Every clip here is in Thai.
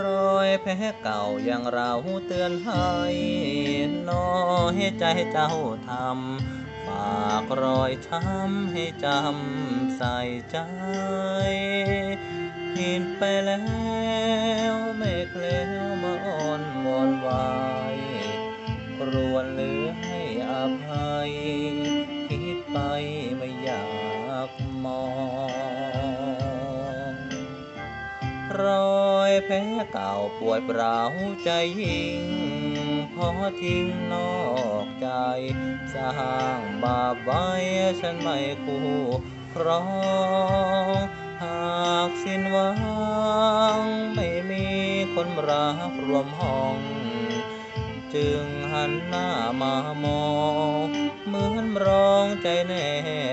รอยแผลเก่าอย่างเราเตือนให้น้อยใจเจ้าทำฝากรอยช้ำให้จำใส่ใจผิดไปแล้วไม่เคล้วมาอ่อนวอนไหวครวญเหลือให้อภัย คิดไปไม่อยากมองรอ ยแผลเก่าปวดเปล่าใจยิ่งพอทิ้งนอกใจ สร้างบาปไว้ฉันไม่คู่ครองหากสิ้นหวังไม่มีคนรักรวมห้อง จึงหันหน้ามามองเหมือนร้องใจแน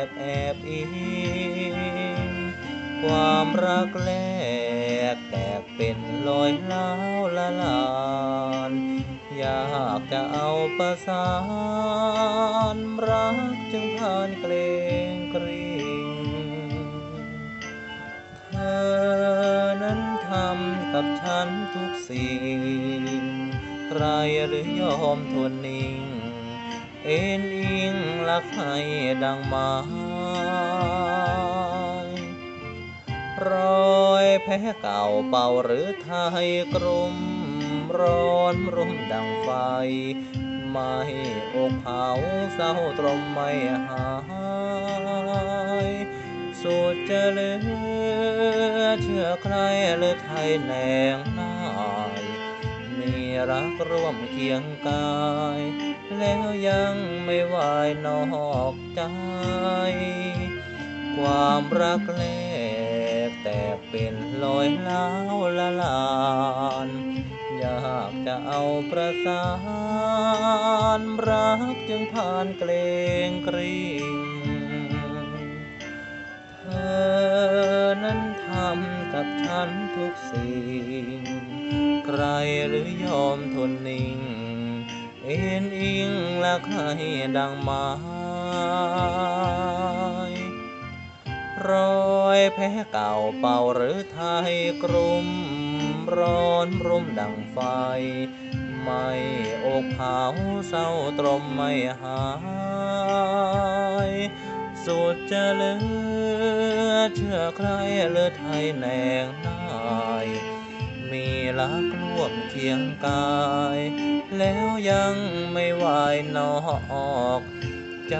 บแอบอิงความรักแร กแตกเป็นรอยล้าวละลานอยากจะเอาประสานรักจึงผ่านเกรงกริงเธอนั้นทำกับฉันทุกสิ่ง ใครหรือยอมทนนิ่ง เอ็นอิงรักให้ดังม้ร แผลเก่าเป่าหรือไทยกรุมร้อนรุ่มดังไฟ ไม่อกเผาเศร้าตรมไม่หายสุดจะเหลือเชื่อใครหรือไทยแนงนายมีรักร่วมเคียงกาย แล้วยังไม่ไหวายนอกใจ ความรักแรกแตกเป็น ลอยล้าวละลาน อยากจะเอาประสาน รักจึงผ่านเกรงกริงเธอนั้นทำกับฉันทุกสิ่ง ใครหรือยอมทนนิ่ง เอ็นอิงและใครดังม้ร แผลเก่าเป่าหรือไทยกรุมร้อนรุ่มดังไฟ ไม่อกเผาเศร้าตรมไม่หาย สุดจะเหลือเชื่อใครเลือไทยแนงนายมีรักร่วมเคียงกาย แล้วยังไม่ไหวนอกใจ